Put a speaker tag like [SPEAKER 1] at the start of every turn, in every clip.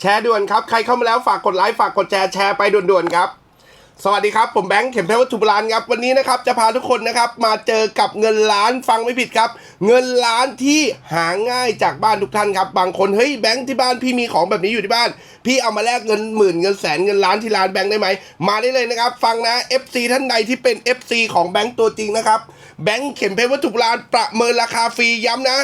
[SPEAKER 1] แชร์ด่วนครับ ใครเข้ามาแล้วฝากกดไลค์ฝากกดแชร์แชร์ไปด่วนๆครับ สวัสดีครับ ผมแบงค์เข็มเพชรวัตถุโบราณครับ วันนี้นะครับจะพาทุกคนนะครับ มาเจอกับเงินล้านฟังไม่ผิดครับ เงินล้านที่หาง่ายจากบ้านทุกท่านครับ บางคนเฮ้ยแบงค์ที่บ้านพี่มีของแบบนี้อยู่ที่บ้าน พี่เอามาแลกเงินหมื่นเงินแสนเงินล้านที่ร้านแบงค์ได้ไหมมาได้เลยนะครับ ฟังนะ FC ท่านใดที่เป็น FC ของแบงค์ตัวจริงนะครับแบงค์เข็มเพชรวัตถุโบราณประเมินราคาฟรีย้ำนะ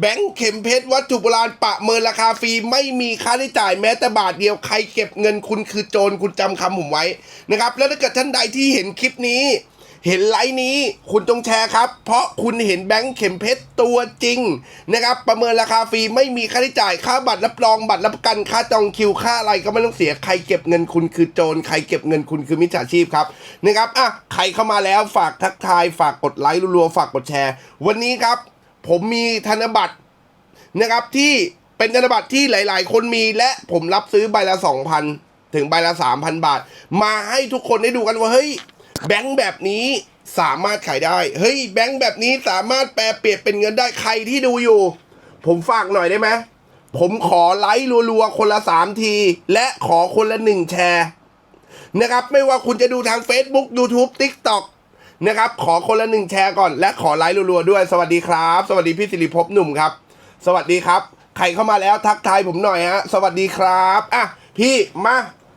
[SPEAKER 1] แบงค์เข็มเพชรวัตถุโบราณประเมินราคาฟรีไม่มีค่าใช้จ่ายแม้แต่บาทเดียวใครเก็บเงินคุณคือโจรคุณจำคำผมไว้นะครับ แล้วถ้าเกิดท่านใดที่เห็นคลิปนี้ เห็นไลฟ์นี้คุณจงแชร์ครับ เพราะคุณเห็นแบงค์เข็มเพชรตัวจริงนะครับประเมินราคาฟรีไม่มีค่าใช้จ่ายค่าบัตรรับรองบัตรรับประกันค่าจองคิวค่าอะไรก็ไม่ต้องเสียใครเก็บเงินคุณคือโจรใครเก็บเงินคุณคือมิจฉาชีพครับนะครับอะใครเข้ามาแล้วฝากทักทายฝากกดไลค์รัวๆฝากกดแชร์ วันนี้ครับ ผมมีธนบัตรนะครับที่เป็นธนบัตรที่หลาย ๆ คนมีและผมรับซื้อใบละ2,000ถึงใบละ3,000บาท มาให้ทุกคนได้ดูกันว่าเฮ้ยแบงค์แบบนี้สามารถขายได้ เฮ้ยแบงค์แบบนี้สามารถแปลเปลี่ยนเป็นเงินได้ใครที่ดูอยู่ ผมฝากหน่อยได้ไหมผมขอไลค์รัวๆ คนละ3ที และขอคนละ1แชร์ นะครับ ไม่ว่าคุณจะดูทาง Facebook YouTube TikTok นะครับ ขอคนละหนึ่งแชร์ก่อน และขอไลค์รัวๆด้วย สวัสดีครับ สวัสดีพี่สิริภพหนุ่มครับ สวัสดีครับ ใครเข้ามาแล้วทักทายผมหน่อยฮะ สวัสดีครับ อะ พี่มา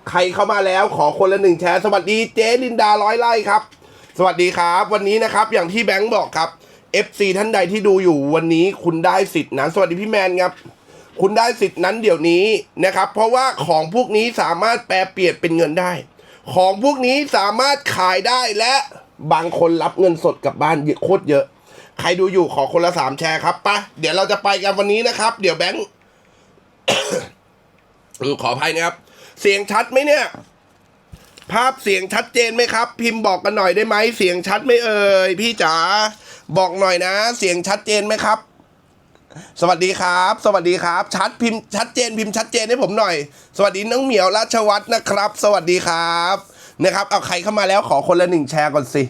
[SPEAKER 1] ใครเข้ามาแล้วขอคนละหนึ่งแชร์ สวัสดีเจ๊ลินดาร้อยไร่ครับ สวัสดีครับ วันนี้นะครับ อย่างที่แบงค์บอกครับ FC ท่านใดที่ดูอยู่วันนี้คุณได้สิทธิ์นั้นสวัสดีพี่แมนครับ คุณได้สิทธิ์นั้นเดี๋ยวนี้นะครับ เพราะว่าของพวกนี้สามารถแปลเปลี่ยนเป็นเงินได้ ของพวกนี้สามารถขายได้และ บางคนรับเงินสดกลับบ้านเยอะโคตรเยอะ ใครดูอยู่ขอคนละสามแชร์ครับปะเดี๋ยวเราจะไปกันวันนี้นะครับ เดี๋ยวแบงค์อืมขออภัยนะครับ เสียงชัดไหมเนี่ย ภาพเสียงชัดเจนไหมครับ พิมพ์บอกกันหน่อยได้ไหมเสียงชัดไหมเอ่ยพี่จ๋าบอกหน่อยนะ เสียงชัดเจนไหมครับ สวัสดีครับ สวัสดีครับ ชัดพิมพ์ชัดเจนพิมพ์ชัดเจนให้ผมหน่อย สวัสดีน้องเหมียวราชวัฒน์นะครับ สวัสดีครับ นะครับ เอาใครเข้ามาแล้วขอคนละหนึ่งแชร์ก่อนสิ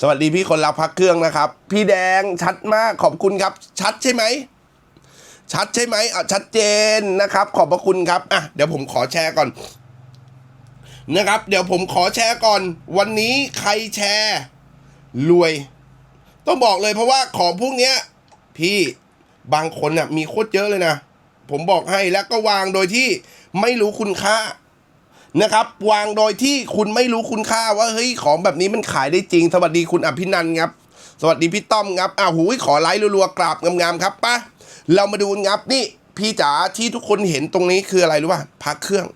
[SPEAKER 1] สวัสดีพี่คนรับพักเครื่องนะครับ พี่แดงชัดมากขอบคุณครับ ชัดใช่ไหม ชัดใช่ไหมอะชัดเจนนะครับ ขอบพระคุณครับอะเดี๋ยวผมขอแชร์ก่อนนะครับ เดี๋ยวผมขอแชร์ก่อน วันนี้ใครแชร์รวย ต้องบอกเลยเพราะว่าของพวกเนี้ย พี่บางคนน่ะมีโคตรเยอะเลยนะ ผมบอกให้แล้วก็วางโดยที่ไม่รู้คุณค่า นะครับ วางโดยที่คุณไม่รู้คุณค่าว่าเฮ้ยของแบบนี้มันขายได้จริง สวัสดีคุณอภินันครับ สวัสดีพี่ต้อมครับอ้าวหูยขอไลค์รัวๆกราบงามๆครับปะเรามาดูกันครับนี่พี่จ๋าที่ทุกคนเห็นตรงนี้คืออะไรรู้ป่ะพระเครื่อง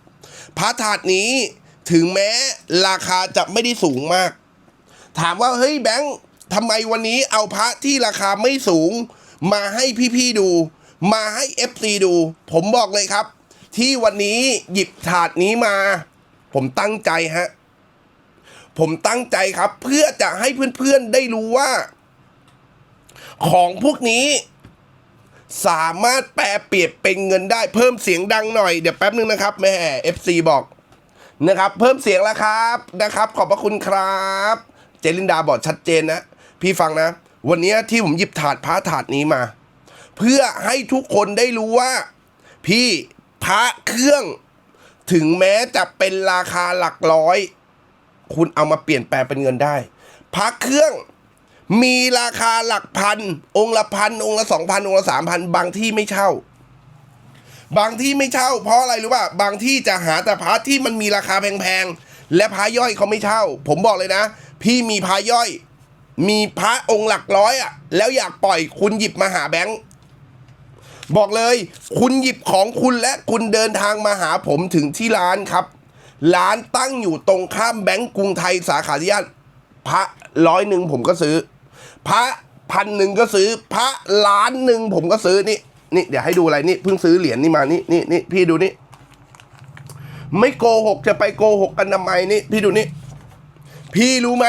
[SPEAKER 1] พระถาดนี้ถึงแม้ราคาจะไม่ได้สูงมาก ถามว่าเฮ้ยแบงค์ทำไมวันนี้เอาพระที่ราคาไม่สูง มาให้พี่ๆดู มาให้ FC ดู ผมบอกเลยครับ ที่วันนี้หยิบถาดนี้มา ผมตั้งใจฮะ ผมตั้งใจครับ เพื่อจะให้เพื่อนๆได้รู้ว่า ของพวกนี้ สามารถแปลเปลี่ยนเป็นเงินได้เพิ่มเสียงดังหน่อยเดี๋ยวแป๊บนึงนะครับแม่ FC บอกนะครับ เพิ่มเสียงแล้วครับนะครับ ขอบพระคุณครับ เจลินดาบอกชัดเจนนะ พี่ฟังนะ วันนี้ที่ผมหยิบถาดพระถาดนี้มา เพื่อให้ทุกคนได้รู้ว่า พี่ พระเครื่องถึงแม้จะเป็นราคาหลักร้อย คุณเอามาเปลี่ยนแปลงเป็นเงินได้ พระเครื่องมีราคาหลักพัน องค์ละพัน องค์ละสองพันองค์ละสามพันบางที่ไม่เช่า บางที่ไม่เช่า เพราะอะไรรู้ป่ะบางที่จะหาแต่พระที่มันมีราคาแพงๆและพระย่อยเขาไม่เช่า ผมบอกเลยนะ พี่มีพระย่อย มีพระองค์หลักร้อยอะแล้วอยากปล่อยคุณหยิบมาหาแบงค์ บอกเลย คุณหยิบของคุณและคุณเดินทางมาหาผมถึงที่ร้านครับ ร้านตั้งอยู่ตรงข้ามแบงก์กรุงไทยสาขาที่ย่านพระร้อยหนึ่งผมก็ซื้อ พระพันหนึ่งก็ซื้อ พระล้านหนึ่งผมก็ซื้อนี่นี่เดี๋ยวให้ดูอะไรนี่เพิ่งซื้อเหรียญนี่มานี่นี่นี่พี่ดูนี่ไม่โกหกจะไปโกหกกันทำไมนี่พี่ดูนี่พี่รู้ไหม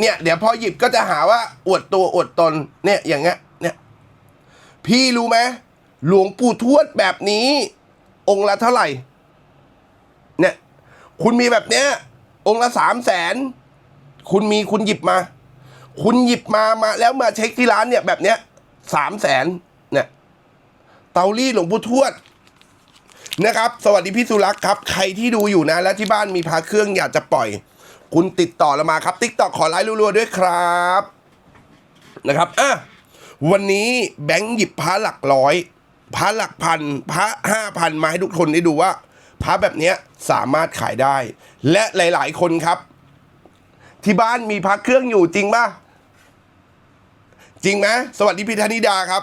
[SPEAKER 1] เนี่ย เดี๋ยวพอหยิบก็จะหาว่าอวดตัวอวดตนเนี่ยอย่างเงี้ยเนี่ยพี่รู้ไหม หลวงปู่ทวดแบบนี้ องค์ละเท่าไหร่ เนี่ย คุณมีแบบเนี้ย องค์ละสามแสนคุณมีคุณหยิบมา คุณหยิบมามา แล้วมาเช็คที่ร้านเนี่ย แบบเนี้ยสามแสนเนี่ย เตารีดหลวงปู่ทวดนะครับ สวัสดีพี่สุรักษ์ครับ ใครที่ดูอยู่นะ และที่บ้านมีพาเครื่องอยากจะปล่อย คุณติดต่อเรามาครับติ๊กตอกขอไลค์รัวๆด้วยครับ นะครับอะวันนี้แบงค์หยิบพระหลักร้อย พระหลักพันพระห้าพันมาให้ทุกคนได้ดูว่า พระแบบเนี้ยสามารถขายได้ และหลาย ๆ คนครับ ที่บ้านมีพระเครื่องอยู่จริงป่ะจริงไหมสวัสดีพี่ธนิดาครับ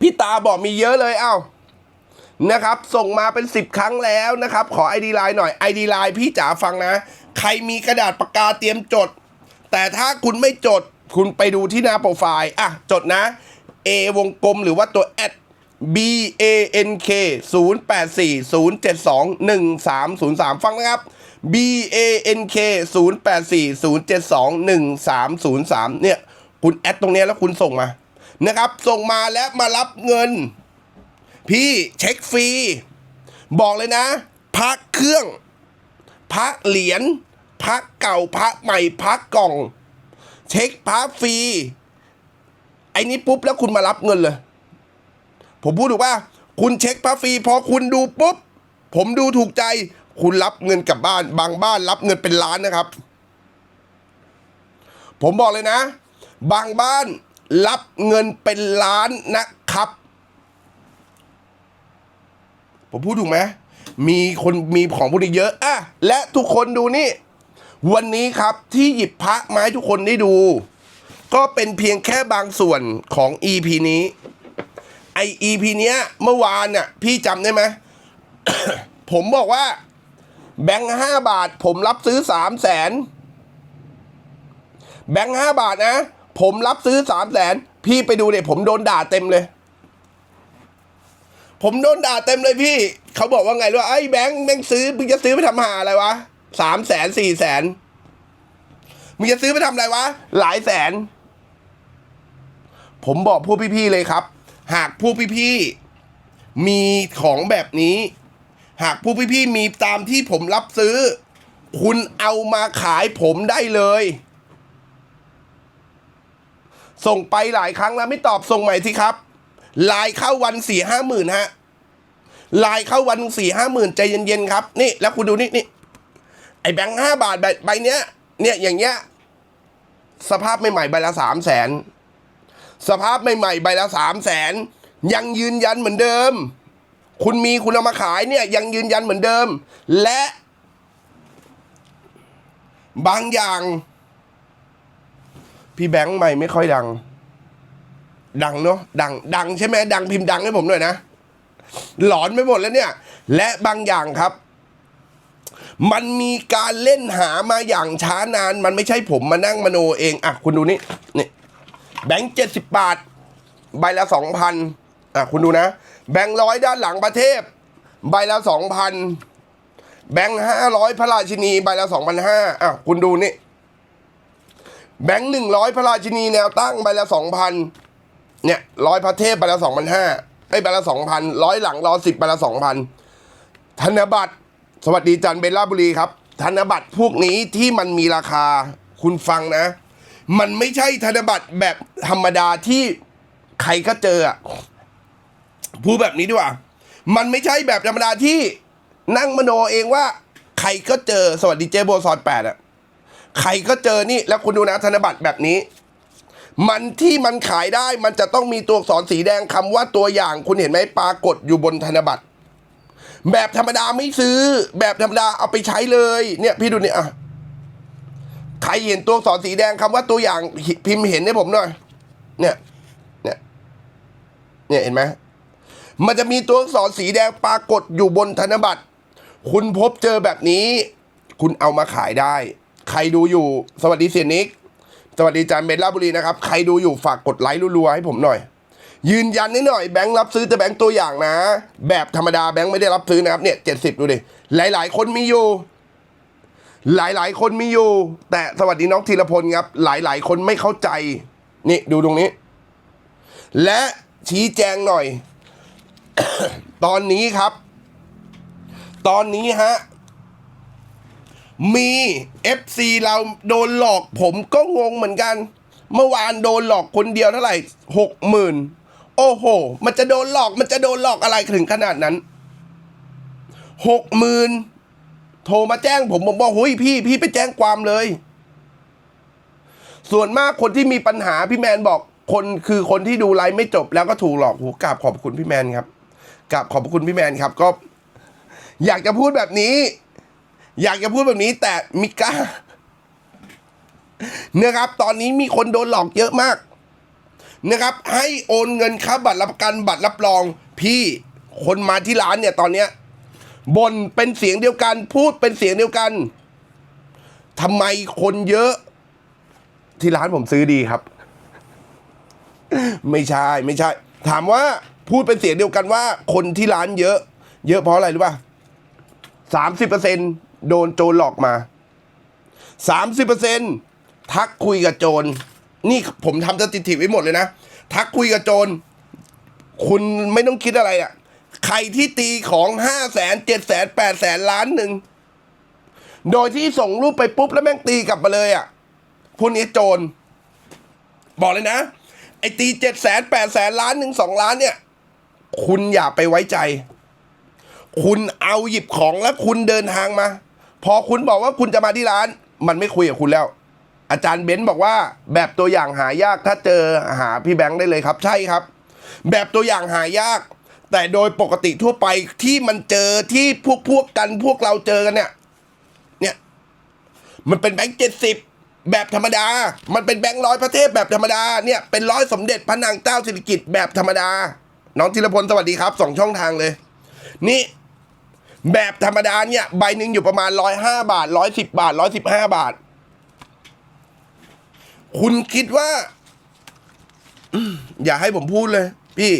[SPEAKER 1] พี่ตาบอกมีเยอะเลยเอ้านะครับ ส่งมาเป็น 10 ครั้งแล้วนะครับ ขอ ID ไลน์หน่อย ID ไลน์พี่จ๋าฟังนะ ใครมีกระดาษปากกาเตรียมจด แต่ถ้าคุณไม่จด คุณไปดูที่หน้าโปรไฟล์ อะ จดนะ A วงกลมหรือว่าตัว at B A N K 0 8 4 0 7 2 1 3 0 3 ฟังนะครับ B A N K 0 8 4 0 7 2 1 3 0 3 เนี่ย คุณแอดตรงนี้แล้วคุณส่งมา นะครับ ส่งมาแล้วมารับเงิน พี่เช็คฟรี บอกเลยนะพักเครื่องพักเหรียญพักเก่าพักใหม่พักกล่อง เช็คพักฟรี ไอ้นี้ปุ๊บแล้วคุณมารับเงินเลย ผมพูดถูกป่ะคุณเช็คพักฟรีพอคุณดูปุ๊บ ผมดูถูกใจ คุณรับเงินกลับบ้าน บางบ้านรับเงินเป็นล้านนะครับ ผมบอกเลยนะ บางบ้านรับเงินเป็นล้านนะครับ ผมพูดถูกไหมมีคนมีของพวกนี้เยอะอะและทุกคนดูนี่ วันนี้ครับที่หยิบพระมาให้ทุกคนได้ดู ก็เป็นเพียงแค่บางส่วนของ EP นี้ ไอ EP เนี้ยเมื่อวานน่ะพี่จำได้ไหม ผมบอกว่า แบงค์ห้าบาท ผมรับซื้อสามแสนแบงค์ห้าบาทนะ ผมรับซื้อสามแสนพี่ไปดูเนี่ยผมโดนด่าเต็มเลย ผมโดนด่าเต็มเลยพี่ เขาบอกว่าไงรู้ว่าไอ้แบงค์แม่งซื้อมึงจะซื้อไปทำหาอะไรวะสามแสนสี่แสนมึงจะซื้อไปทำอะไรวะ หลายแสน ผมบอกผู้พี่ๆเลยครับ หากผู้พี่ๆมีของแบบนี้ หากผู้พี่ๆมีตามที่ผมรับซื้อ คุณเอามาขายผมได้เลย ส่งไปหลายครั้งแล้วไม่ตอบส่งใหม่สิครับลน์เข้าวันสี่ห้าหมื่นฮะลน์เข้าวันสี่ห้าหมื่นใจเย็นๆครับ นี่ แล้วคุณดูนี่นี่ไอแบงค์ห้าบาทใบใบเนี้ย เนี่ยอย่างเงี้ย สภาพใหม่ๆใบละสามแสน สภาพใหม่ๆใบละสามแสนยังยืนยันเหมือนเดิม คุณมีคุณเอามาขายเนี่ยยังยืนยันเหมือนเดิม และ บางอย่าง พี่แบงค์ใหม่ไม่ค่อยดัง ดังเนาะดัง ดังใช่ไหมดังพิมพ์ดังให้ผมหน่อยนะหลอนไปหมดแล้วเนี่ย และบางอย่างครับมันมีการเล่นหามาอย่างช้านาน มันไม่ใช่ผมมานั่งมโนเอง อะ คุณดูนี่นี่ แบงค์เจ็ดสิบบาท ใบละสองพันอะคุณดูนะ แบงค์ร้อยด้านหลังประเทศ ใบละสองพันแบงค์ห้าร้อยพระราชินีใบละสองพันห้าอะคุณดูนี่ แบงค์หนึ่งร้อยพระราชินีแนวตั้งใบละสองพันเนี่ยร้อยพระเทพใบละสองพันห้าไอ้ใบละสองพันร้อยหลังร้อยสิบใบละสองพันธนบัตร สวัสดีจันเบลล่าบุรีครับ ธนบัตรพวกนี้ที่มันมีราคาคุณฟังนะ มันไม่ใช่ธนบัตรแบบธรรมดาที่ใครก็เจออะพูดแบบนี้ดีกว่า มันไม่ใช่แบบธรรมดาที่นั่งมโนเองว่า ใครก็เจอสวัสดีเจโบซอนแปดอะใครก็เจอนี่แล้วคุณดูนะธนบัตรแบบนี้ มันที่มันขายได้มันจะต้องมีตัวอักษรสีแดงคำว่าตัวอย่างคุณเห็นไหมปรากฏอยู่บนธนบัตรแบบธรรมดาไม่ซื้อ แบบธรรมดาเอาไปใช้เลย เนี่ยพี่ดูเนี่ยอะ ใครเห็นตัวอักษรสีแดงคำว่าตัวอย่างพิมพ์เห็นให้ผมหน่อย เนี่ย เนี่ย เนี่ยเห็นไหมมันจะมีตัวอักษรสีแดงปรากฏอยู่บนธนบัตร คุณพบเจอแบบนี้ คุณเอามาขายได้ ใครดูอยู่ สวัสดีเสียนิก สวัสดีจานเบลล่าบุรีนะครับ ใครดูอยู่ฝากกดไลค์รัวๆให้ผมหน่อย ยืนยันนิดหน่อยแบงค์รับซื้อแต่แบงค์ตัวอย่างนะ แบบธรรมดาแบงค์ไม่ได้รับซื้อนะครับ เนี่ยเจ็ดสิบดูดิ หลาย ๆ คนมีอยู่ หลายๆ คนมีอยู่ แต่สวัสดีน้องธีรพลครับ หลายๆ คนไม่เข้าใจ นี่ดูตรงนี้ และชี้แจงหน่อย ตอนนี้ครับ ตอนนี้ฮะ มี FC เราโดนหลอกผมก็งงเหมือนกัน เมื่อวานโดนหลอกคนเดียวเท่าไหร่หกหมื่นโอ้โห มันจะโดนหลอก มันจะโดนหลอกอะไรถึงขนาดนั้นหกหมื่น โทรมาแจ้งผมผมบอกหุยพี่ พี่ไปแจ้งความเลย ส่วนมากคนที่มีปัญหาพี่แมนบอกคนคือคนที่ดูไลฟ์ไม่จบแล้วก็ถูกหลอกหูกราบขอบคุณพี่แมนครับกราบขอบคุณพี่แมนครับ ก็ อยากจะพูดแบบนี้ อยากจะพูดแบบนี้แต่มิก้านะครับ ตอนนี้มีคนโดนหลอกเยอะมาก นะครับ ให้โอนเงินค่าบัตรรับประกันบัตรรับรอง พี่คนมาที่ร้านเนี่ยตอนเนี้ย บนเป็นเสียงเดียวกัน พูดเป็นเสียงเดียวกันทำไมคนเยอะ ที่ร้านผมซื้อดีครับ ไม่ใช่ไม่ใช่ ถามว่าพูดเป็นเสียงเดียวกันว่า คนที่ร้านเยอะ เยอะเพราะอะไรรู้ป่ะสามสิบเปอร์เซ็นโดนโจรหลอกมาสามสิบเปอร์เซ็นทักคุยกับโจรนี่ผมทำสถิติไว้หมดเลยนะ ทักคุยกับโจร คุณไม่ต้องคิดอะไรอะ่ะ ใครที่ตีของห้าแสนเจ็ดแสนแปดแสนล้านหนึ่ง โดยที่ส่งรูปไปปุ๊บแล้วแม่งตีกลับมาเลยอะ่ะพวกนี้โจร บอกเลยนะ ไอ้ตีเจ็ดแสนแปดแสนล้านหนึ่งสองล้านเนี่ย คุณอย่าไปไว้ใจ คุณเอาหยิบของแล้วคุณเดินทางมา พอคุณบอกว่าคุณจะมาที่ร้าน มันไม่คุยกับคุณแล้วอาจารย์เบนซ์บอกว่าแบบตัวอย่างหายากถ้าเจอหาพี่แบงค์ได้เลยครับ ใช่ครับ แบบตัวอย่างหายาก แต่โดยปกติทั่วไปที่มันเจอที่พวกพวกกันพวกเราเจอกันเนี่ย เนี่ย มันเป็นแบงค์เจ็ดสิบแบบธรรมดา มันเป็นแบงค์ร้อยพระเทพแบบธรรมดา เนี่ย เป็นร้อยสมเด็จพระนางเจ้าสิริกิติ์แบบธรรมดา น้องธีรพลสวัสดีครับสองช่องทางเลย นี่แบบธรรมดาเนี่ย ใบหนึ่งอยู่ประมาณร้อยห้าบาทร้อยสิบบาทร้อยสิบห้าบาท คุณคิดว่า อย่าให้ผมพูดเลย พี่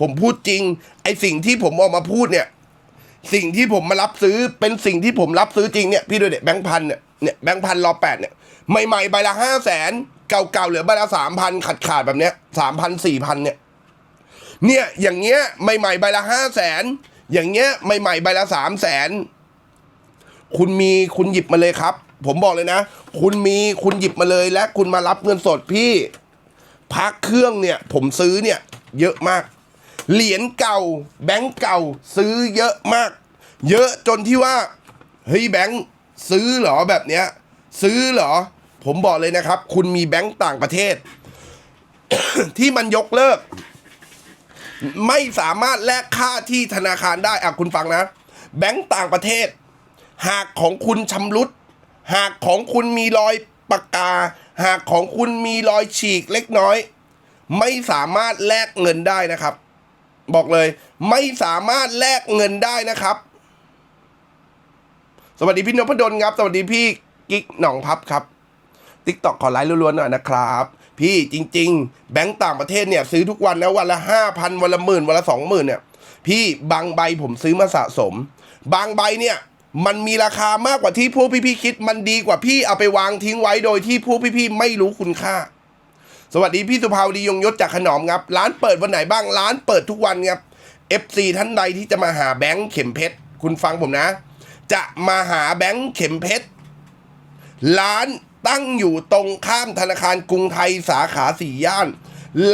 [SPEAKER 1] ผมพูดจริง ไอสิ่งที่ผมออกมาพูดเนี่ย สิ่งที่ผมมารับซื้อเป็นสิ่งที่ผมรับซื้อจริงเนี่ยพี่ดูเด็ดแบงค์พันเนี่ยเนี่ยแบงค์พันรอแปดเนี่ยใหม่ๆใบละห้าแสนเก่าๆเหลือใบละสามพันขาดขาดแบบเนี้ยสามพันสี่พันเนี่ย เนี่ยอย่างเงี้ยใหม่ๆใบละห้าแสนอย่างเงี้ยใหม่ๆใบละสามแสนคุณมีคุณหยิบมาเลยครับ ผมบอกเลยนะ คุณมีคุณหยิบมาเลยและคุณมารับเงินสดพี่พักเครื่องเนี่ย ผมซื้อเนี่ย เยอะมาก เหรียญเก่า แบงก์เก่า ซื้อเยอะมาก เยอะจนที่ว่าเฮ้ยแบงก์ซื้อเหรอแบบเนี้ย ซื้อเหรอ ผมบอกเลยนะครับ คุณมีแบงก์ต่างประเทศ ที่มันยกเลิก ไม่สามารถแลกค่าที่ธนาคารได้อะคุณฟังนะ แบงก์ต่างประเทศ หากของคุณชำรุด หากของคุณมีรอยปากกา หากของคุณมีรอยฉีกเล็กน้อย ไม่สามารถแลกเงินได้นะครับ บอกเลย ไม่สามารถแลกเงินได้นะครับ สวัสดีพี่นพดลครับ สวัสดีพี่กิ๊กหนองพับครับติ๊กตอกขอไลค์ล้วนๆหน่อยนะครับ พี่จริง ๆ แบงก์ต่างประเทศเนี่ย ซื้อทุกวันนะวันละห้าพันวันละหมื่นวันละสองหมื่นเนี่ย พี่บางใบผมซื้อมาสะสม บางใบเนี่ยมันมีราคามากกว่าที่พวกพี่ๆคิด มันดีกว่าพี่เอาไปวางทิ้งไว้โดยที่พวกพี่ๆไม่รู้คุณค่า สวัสดีพี่สุภาวดียงยศจากขนอมครับ ร้านเปิดวันไหนบ้างร้านเปิดทุกวันครับ FC ท่านใดที่จะมาหาแบงค์เข็มเพชรคุณฟังผมนะ จะมาหาแบงค์เข็มเพชรร้านตั้งอยู่ตรงข้ามธนาคารกรุงไทยสาขาสี่ย่าน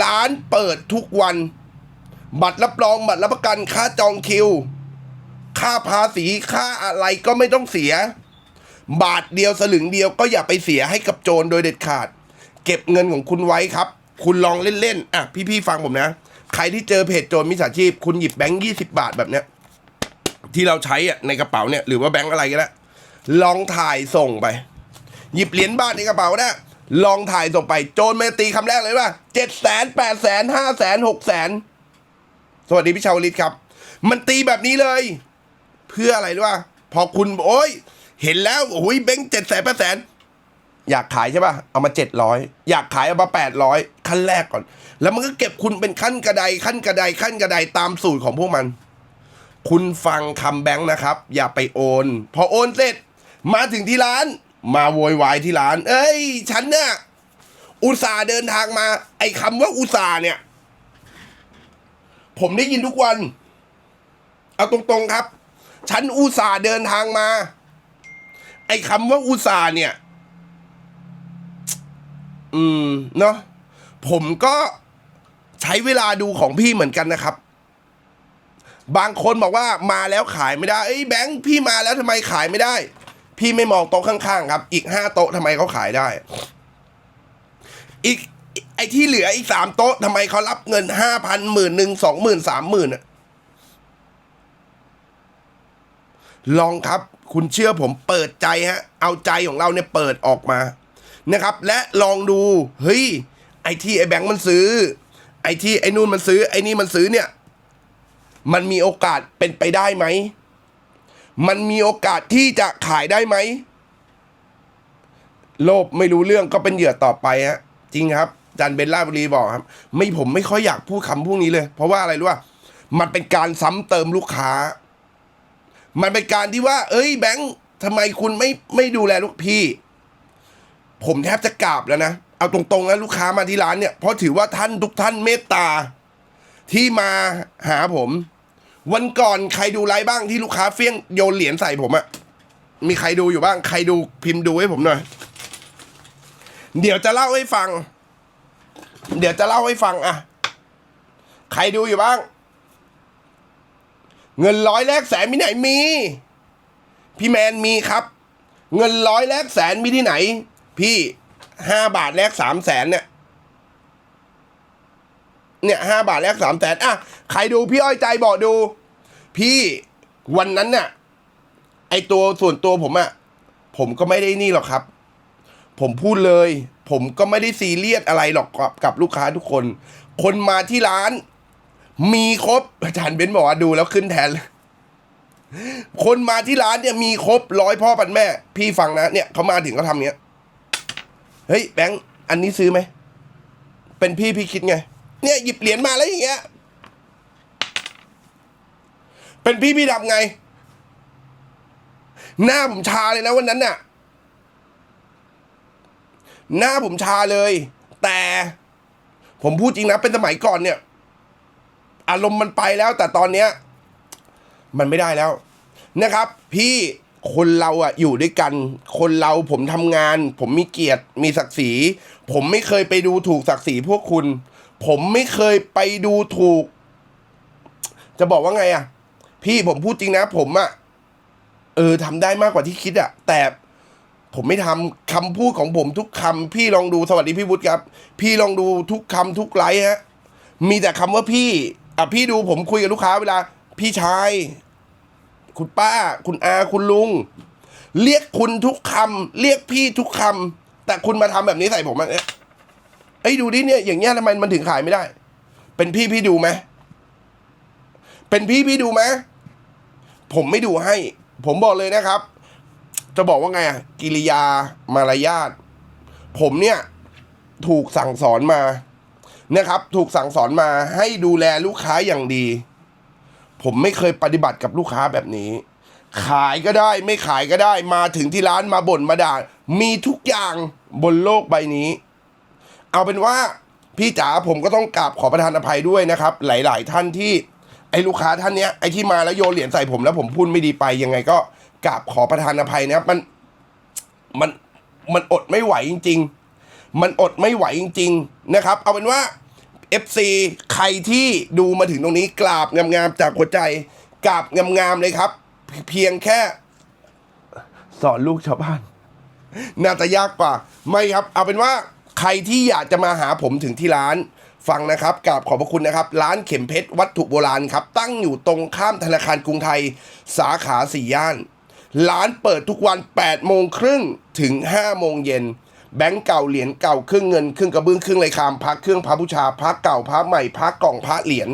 [SPEAKER 1] ร้านเปิดทุกวัน บัตรรับรองบัตรรับประกันค่าจองคิว ค่าภาษีค่าอะไรก็ไม่ต้องเสีย บาทเดียวสลึงเดียวก็อย่าไปเสียให้กับโจรโดยเด็ดขาด เก็บเงินของคุณไว้ครับ คุณลองเล่นๆอะพี่ๆฟังผมนะ ใครที่เจอเพจโจรมิจฉาชีพ คุณหยิบแบงค์ยี่สิบาทแบบเนี้ยที่เราใช้อะในกระเป๋าเนี่ยหรือว่าแบงค์อะไรก็ได้ลองถ่ายส่งไป หยิบเหรียญบาทในกระเป๋านะลองถ่ายส่งไปโจรมาตีคำแรกเลยว่าเจ็ดแสนแปดแสนห้าแสนหกแสนสวัสดีพี่ชาวลิตครับ มันตีแบบนี้เลย เพื่ออะไรรู้ป่ะพอคุณโอ้ย เห็นแล้วโอ้ยแบงค์เจ็ดแสนแปดแสน อยากขายใช่ป่ะ เอามาเจ็ดร้อยอยากขายเอามาแปดร้อยขั้นแรกก่อน แล้วมันก็เก็บคุณเป็นขั้นกระไดขั้นกระไดขั้นกระไดตามสูตรของพวกมัน คุณฟังคำแบงค์นะครับ อย่าไปโอน พอโอนเสร็จ มาถึงที่ร้าน มาโวยวายที่ร้าน เอ้ย ฉันเนี่ยอุตส่าห์เดินทางมา ไอ้คำว่าอุตส่าห์เนี่ย ผมได้ยินทุกวัน เอาตรงๆครับ ฉันอุตส่าห์เดินทางมา ไอ้คำว่าอุตส่าห์เนี่ย อืมเนาะผมก็ใช้เวลาดูของพี่เหมือนกันนะครับ บางคนบอกว่ามาแล้วขายไม่ได้เอ้ยแบงค์พี่มาแล้วทำไมขายไม่ได้ พี่ไม่มองโต๊ะข้างๆครับ อีกห้าโต๊ะทำไมเขาขายได้ อีกไอ้ที่เหลืออีกสามโต๊ะทำไมเขารับเงินห้าพันหมื่นหนึ่งสองหมื่นสามหมื่นอะลองครับ คุณเชื่อผมเปิดใจฮะ เอาใจของเราเนี่ยเปิดออกมา นะครับ และลองดูเฮ้ยไอที่ไอแบงค์มันซื้อ ไอที่ไอนู่นมันซื้อไอนี่มันซื้อเนี่ย มันมีโอกาสเป็นไปได้ไหม มันมีโอกาสที่จะขายได้ไหม โลภไม่รู้เรื่องก็เป็นเหยื่อต่อไปฮะจริงครับอาจันเบนล่าบุรีบอกครับ ไม่ผมไม่ค่อยอยากพูดคำพวกนี้เลย เพราะว่าอะไรรู้ป่ะมันเป็นการซ้ำเติมลูกค้า มันเป็นการที่ว่า เอ้ยแบงค์ทำไมคุณไม่ไม่ดูแลลูกพี่ ผมแทบจะกราบแล้วนะ เอาตรงๆนะลูกค้ามาที่ร้านเนี่ยเพราะถือว่าท่านทุกท่านเมตตา ที่มาหาผม วันก่อนใครดูไลฟ์บ้างที่ลูกค้าเฟี้ยงโยนเหรียญใส่ผมอะมีใครดูอยู่บ้าง ใครดูพิมพ์ดูให้ผมหน่อย เดี๋ยวจะเล่าให้ฟัง เดี๋ยวจะเล่าให้ฟังอะใครดูอยู่บ้าง เงินร้อยแลกแสนมีไหนมี พี่แมนมีครับ เงินร้อยแลกแสนมีที่ไหน พี่ห้าบาทแลกสามแสนเนี่ย เนี่ยห้าบาทแลกสามแสนอะใครดูพี่อ้อยใจบอกดู พี่วันนั้นเนี่ยไอตัวส่วนตัวผมอะผมก็ไม่ได้นี่หรอกครับ ผมพูดเลย ผมก็ไม่ได้ซีเรียสอะไรหรอกกับกับลูกค้าทุกคน คนมาที่ร้าน มีครบอาจารย์เบนซ์บอกว่าดูแล้วขึ้นแทนเลยคนมาที่ร้านเนี่ยมีครบร้อยพ่อปันแม่ พี่ฟังนะเนี่ยเขามาถึงเขาทำเนี้ย เฮ้ยแบงค์อันนี้ซื้อไหม เป็นพี่พี่คิดไง เนี่ยหยิบเหรียญมาแล้วอย่างเงี้ย เป็นพี่พี่ทำไง หน้าผมชาเลยนะวันนั้นน่ะ หน้าผมชาเลย แต่ผมพูดจริงนะเป็นสมัยก่อนเนี่ย อารมณ์มันไปแล้ว แต่ตอนเนี้ย มันไม่ได้แล้วนะครับ พี่ คนเราอะอยู่ด้วยกัน คนเราผมทำงาน ผมมีเกียรติมีศักดิ์ศรี ผมไม่เคยไปดูถูกศักดิ์ศรีพวกคุณ ผมไม่เคยไปดูถูก จะบอกว่าไงอะพี่ผมพูดจริงนะผมอะเออทำได้มากกว่าที่คิดอะแต่ผมไม่ทำคำพูดของผมทุกคำพี่ลองดูสวัสดีพี่วุฒิครับ พี่ลองดูทุกคำทุกไลฟ์ฮะมีแต่คำว่าพี่อะพี่ดูผมคุยกับลูกค้าเวลา พี่ชาย คุณป้า คุณอาคุณลุง เรียกคุณทุกคำเรียกพี่ทุกคำแต่คุณมาทำแบบนี้ใส่ผมอะเนี่ยไอ้ยดูดิเนี่ยอย่างเงี้ยทำไมมันถึงขายไม่ได้ เป็นพี่พี่ดูไหมเป็นพี่พี่ดูไหมผมไม่ดูให้ ผมบอกเลยนะครับ จะบอกว่าไงอะกิริยามารยาทผมเนี่ยถูกสั่งสอนมานะครับ ถูกสั่งสอนมาให้ดูแลลูกค้าอย่างดี ผมไม่เคยปฏิบัติกับลูกค้าแบบนี้ ขายก็ได้ไม่ขายก็ได้มาถึงที่ร้านมาบ่นมาด่ามีทุกอย่างบนโลกใบนี้ เอาเป็นว่าพี่จ๋าผมก็ต้องกราบขอประทานอภัยด้วยนะครับ หลาย ๆ ท่านที่ไอ้ลูกค้าท่านเนี้ยไอ้ที่มาแล้วโยนเหรียญใส่ผมแล้วผมพูดไม่ดีไปยังไงก็กราบขอประทานอภัยนะครับมันมันมันอดไม่ไหวจริง ๆ มันอดไม่ไหวจริง ๆ นะครับ เอาเป็นว่า FC ใครที่ดูมาถึงตรงนี้กราบงามๆจากหัวใจกราบงามๆเลยครับ เพียงแค่ สอนลูกชาวบ้าน น่าจะยากกว่า ไม่ครับ เอาเป็นว่าใครที่อยากจะมาหาผมถึงที่ร้านฟังนะครับกราบขอบพระคุณนะครับ ร้านเข็มเพชรวัตถุโบราณครับ ตั้งอยู่ตรงข้ามธนาคารกรุงไทย สาขาสี่ย่าน ร้านเปิดทุกวัน8โมงครึ่งถึง5โมงเย็น แบงก์เก่าเหรียญเก่าเครื่องเงินเครื่องกระเบื้องเครื่องไรคามพักเครื่องพระบูชาพักเก่าพักใหม่พักกล่องพระเหรียญ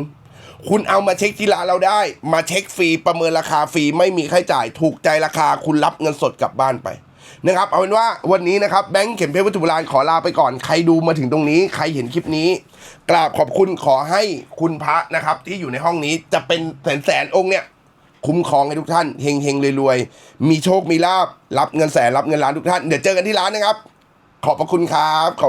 [SPEAKER 1] คุณเอามาเช็คที่ร้านเราได้ มาเช็คฟรีประเมินราคาฟรีไม่มีค่าใช้จ่าย ถูกใจราคาคุณรับเงินสดกลับบ้านไปนะครับเอาเป็นว่าวันนี้นะครับแบงค์เข็มเพชรวัตถุโบราณขอลาไปก่อนใครดูมาถึงตรงนี้ ใครเห็นคลิปนี้ กราบขอบคุณขอให้คุณพระนะครับ ที่อยู่ในห้องนี้จะเป็นแสนแสนองค์เนี่ย คุ้มครองให้ทุกท่านเฮงเฮงๆรวยมีโชคมีลาบรับเงินแสนรับเงินล้านทุกท่านเดี๋ยวเจอกันที่ร้านนะครับ ขอบพระคุณครับขอบ